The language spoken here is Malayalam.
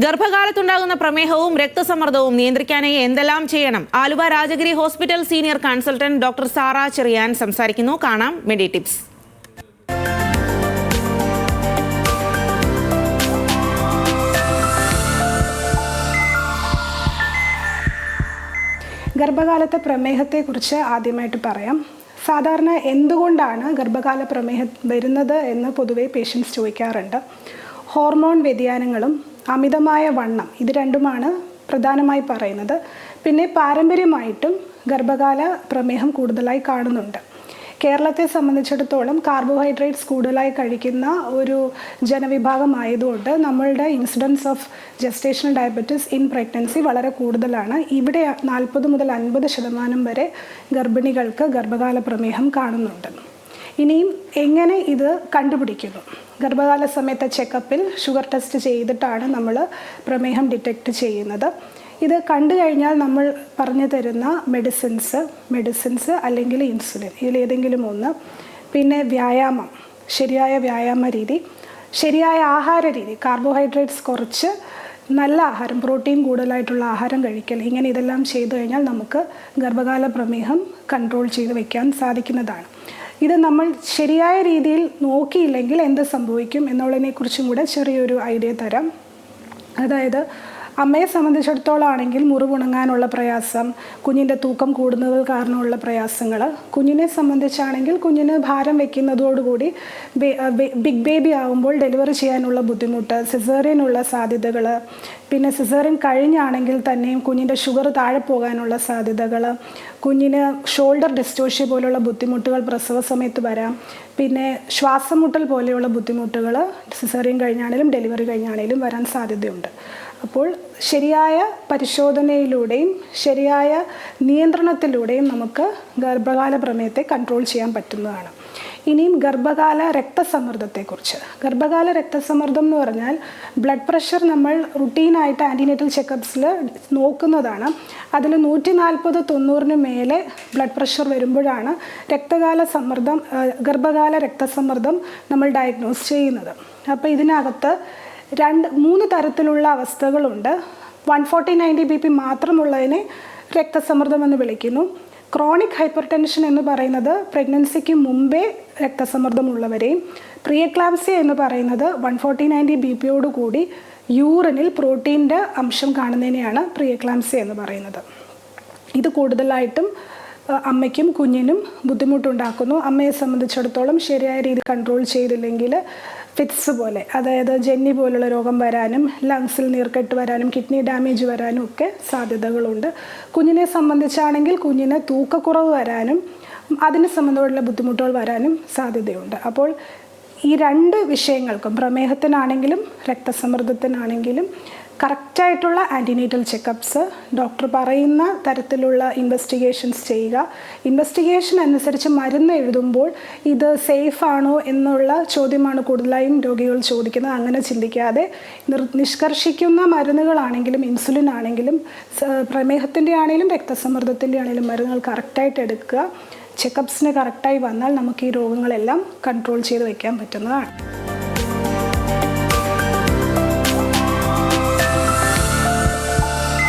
ഗർഭകാലത്തുണ്ടാകുന്ന പ്രമേഹവും രക്തസമ്മർദ്ദവും നിയന്ത്രിക്കാനായി എന്തെല്ലാം ചെയ്യണം? Aluva Rajagiri hospital senior consultant doctor Sara Cherian സംസാരിക്കുന്നു. കാണാം മെഡി ടിപ്സ്. ഗർഭകാലത്തെ പ്രമേഹത്തെക്കുറിച്ച് ആദ്യമായിട്ട് പറയാം. സാധാരണ എന്തുകൊണ്ടാണ് ഗർഭകാല പ്രമേഹം വരുന്നത് എന്ന് പൊതുവേ പേഷ്യൻസ് ചോദിക്കാറുണ്ട്. ഹോർമോൺ വ്യതിയാനങ്ങളും അമിതമായ വണ്ണം ഇത് രണ്ടുമാണ് പ്രധാനമായി പറയുന്നത്. പിന്നെ പാരമ്പര്യമായിട്ടും ഗർഭകാല പ്രമേഹം കൂടുതലായി കാണുന്നുണ്ട്. കേരളത്തെ സംബന്ധിച്ചിടത്തോളം കാർബോഹൈഡ്രേറ്റ്സ് കൂടുതലായി കഴിക്കുന്ന ഒരു ജനവിഭാഗമായതുകൊണ്ട് നമ്മളുടെ incidence of gestational diabetes in pregnancy വളരെ കൂടുതലാണ്. ഇവിടെ നാൽപ്പത് മുതൽ അൻപത് ശതമാനം വരെ ഗർഭിണികൾക്ക് ഗർഭകാല പ്രമേഹം കാണുന്നുണ്ട്. ഇനിയും എങ്ങനെ ഇത് കണ്ടുപിടിക്കുന്നു? ഗർഭകാല സമയത്തെ ചെക്കപ്പിൽ ഷുഗർ ടെസ്റ്റ് ചെയ്തിട്ടാണ് നമ്മൾ പ്രമേഹം ഡിറ്റക്റ്റ് ചെയ്യുന്നത്. ഇത് കണ്ടു കഴിഞ്ഞാൽ നമ്മൾ പറഞ്ഞു തരുന്ന മെഡിസിൻസ് മെഡിസിൻസ് അല്ലെങ്കിൽ ഇൻസുലിൻ ഇതിലേതെങ്കിലും ഒന്ന്. പിന്നെ വ്യായാമം ശരിയായ വ്യായാമ രീതി ശരിയായ ആഹാര രീതി കാർബോഹൈഡ്രേറ്റ്സ് കുറച്ച് നല്ല ആഹാരം പ്രോട്ടീൻ കൂടുതലായിട്ടുള്ള ആഹാരം കഴിക്കൽ. ഇങ്ങനെ ഇതെല്ലാം ചെയ്തു കഴിഞ്ഞാൽ നമുക്ക് ഗർഭകാല പ്രമേഹം കൺട്രോൾ ചെയ്ത് വയ്ക്കാൻ സാധിക്കുന്നതാണ്. ഇത് നമ്മൾ ശരിയായ രീതിയിൽ നോക്കിയില്ലെങ്കിൽ എന്ത് സംഭവിക്കും എന്നുള്ളതിനെക്കുറിച്ചും കൂടെ ചെറിയൊരു ഐഡിയ തരാം. അതായത് അമ്മയെ സംബന്ധിച്ചിടത്തോളം ആണെങ്കിൽ മുറിവുണങ്ങാനുള്ള പ്രയാസം കുഞ്ഞിന്റെ തൂക്കം കൂടുന്നത് കാരണമുള്ള പ്രയാസങ്ങൾ കുഞ്ഞിനെ സംബന്ധിച്ചാണെങ്കിൽ കുഞ്ഞിന് ഭാരം വയ്ക്കുന്നതോടുകൂടി ബിഗ് ബേബി ആവുമ്പോൾ ഡെലിവറി ചെയ്യാനുള്ള ബുദ്ധിമുട്ട് സിസേറിയനുള്ള സാധ്യതകൾ പിന്നെ സിസേറിയൻ കഴിഞ്ഞാണെങ്കിൽ തന്നെയും കുഞ്ഞിന്റെ ഷുഗർ താഴെ പോകാനുള്ള സാധ്യതകൾ കുഞ്ഞിന് ഷോൾഡർ ഡിസ്റ്റോഷ്യ പോലുള്ള ബുദ്ധിമുട്ടുകൾ പ്രസവ സമയത്ത് വരാം. പിന്നെ ശ്വാസം മുട്ടൽ പോലെയുള്ള ബുദ്ധിമുട്ടുകൾ സിസേറിയൻ കഴിഞ്ഞാണേലും ഡെലിവറി കഴിഞ്ഞാണേലും വരാൻ സാധ്യതയുണ്ട്. അപ്പോൾ ശരിയായ പരിശോധനയിലൂടെയും ശരിയായ നിയന്ത്രണത്തിലൂടെയും നമുക്ക് ഗർഭകാല പ്രമേയത്തെ കൺട്രോൾ ചെയ്യാൻ പറ്റുന്നതാണ്. ഇനിയും ഗർഭകാല രക്തസമ്മർദ്ദത്തെക്കുറിച്ച്. ഗർഭകാല രക്തസമ്മർദ്ദം എന്ന് പറഞ്ഞാൽ ബ്ലഡ് പ്രഷർ നമ്മൾ റുട്ടീനായിട്ട് ആന്റിനേറ്റൽ ചെക്കപ്സിൽ നോക്കുന്നതാണ്. അതിൽ നൂറ്റി നാൽപ്പത് തൊണ്ണൂറിന് മേലെ ബ്ലഡ് പ്രഷർ വരുമ്പോഴാണ് രക്തകാല സമ്മർദ്ദം ഗർഭകാല രക്തസമ്മർദ്ദം നമ്മൾ ഡയഗ്നോസ് ചെയ്യുന്നത്. അപ്പോൾ ഇതിനകത്ത് രണ്ട് മൂന്ന് തരത്തിലുള്ള അവസ്ഥകളുണ്ട്. One forty ninety B P മാത്രമുള്ളതിനെ രക്തസമ്മർദ്ദം എന്ന് വിളിക്കുന്നു. ക്രോണിക് ഹൈപ്പർ ടെൻഷൻ എന്ന് പറയുന്നത് പ്രഗ്നൻസിക്ക് മുമ്പേ രക്തസമ്മർദ്ദമുള്ളവരെയും പ്രിയക്ലാംസിയ എന്ന് പറയുന്നത് വൺ ഫോർട്ടി നയന്റി ബി പിയോട് കൂടി യൂറിനിൽ പ്രോട്ടീന്റെ അംശം കാണുന്നതിനെയാണ് പ്രിയക്ലാംസിയ എന്ന് പറയുന്നത്. ഇത് കൂടുതലായിട്ടും അമ്മയ്ക്കും കുഞ്ഞിനും ബുദ്ധിമുട്ടുണ്ടാക്കുന്നു. അമ്മയെ സംബന്ധിച്ചിടത്തോളം ശരിയായ രീതി കൺട്രോൾ ചെയ്തില്ലെങ്കിൽ ഫിറ്റ്സ് പോലെ അതായത് ജെന്നി പോലുള്ള രോഗം വരാനും ലങ്സിൽ നീർക്കെട്ട് വരാനും കിഡ്നി ഡാമേജ് വരാനും ഒക്കെ സാധ്യതകളുണ്ട്. കുഞ്ഞിനെ സംബന്ധിച്ചാണെങ്കിൽ കുഞ്ഞിന് തൂക്കക്കുറവ് വരാനും അതിന് സംബന്ധമായിട്ടുള്ള ബുദ്ധിമുട്ടുകൾ വരാനും സാധ്യതയുണ്ട്. അപ്പോൾ ഈ രണ്ട് വിഷയങ്ങൾക്കും പ്രമേഹത്തിനാണെങ്കിലും രക്തസമ്മർദ്ദത്തിനാണെങ്കിലും കറക്റ്റായിട്ടുള്ള ആന്റിനേറ്റൽ ചെക്കപ്സ് ഡോക്ടർ പറയുന്ന തരത്തിലുള്ള ഇൻവെസ്റ്റിഗേഷൻസ് ചെയ്യുക. ഇൻവെസ്റ്റിഗേഷൻ അനുസരിച്ച് മരുന്ന് എഴുതുമ്പോൾ ഇത് സേഫാണോ എന്നുള്ള ചോദ്യമാണ് കൂടുതലായും രോഗികൾ ചോദിക്കുന്നത്. അങ്ങനെ ചിന്തിക്കാതെ നിഷ്കർഷിക്കുന്ന മരുന്നുകളാണെങ്കിലും ഇൻസുലിൻ ആണെങ്കിലും പ്രമേഹത്തിന്റെ ആണെങ്കിലും രക്തസമ്മർദ്ദത്തിന്റെ ആണെങ്കിലും മരുന്നുകൾ കറക്റ്റായിട്ട് എടുക്കുക. ചെക്കപ്സിന് കറക്റ്റായി വന്നാൽ നമുക്ക് ഈ രോഗങ്ങളെല്ലാം കൺട്രോൾ ചെയ്ത് വയ്ക്കാൻ പറ്റുന്നതാണ്.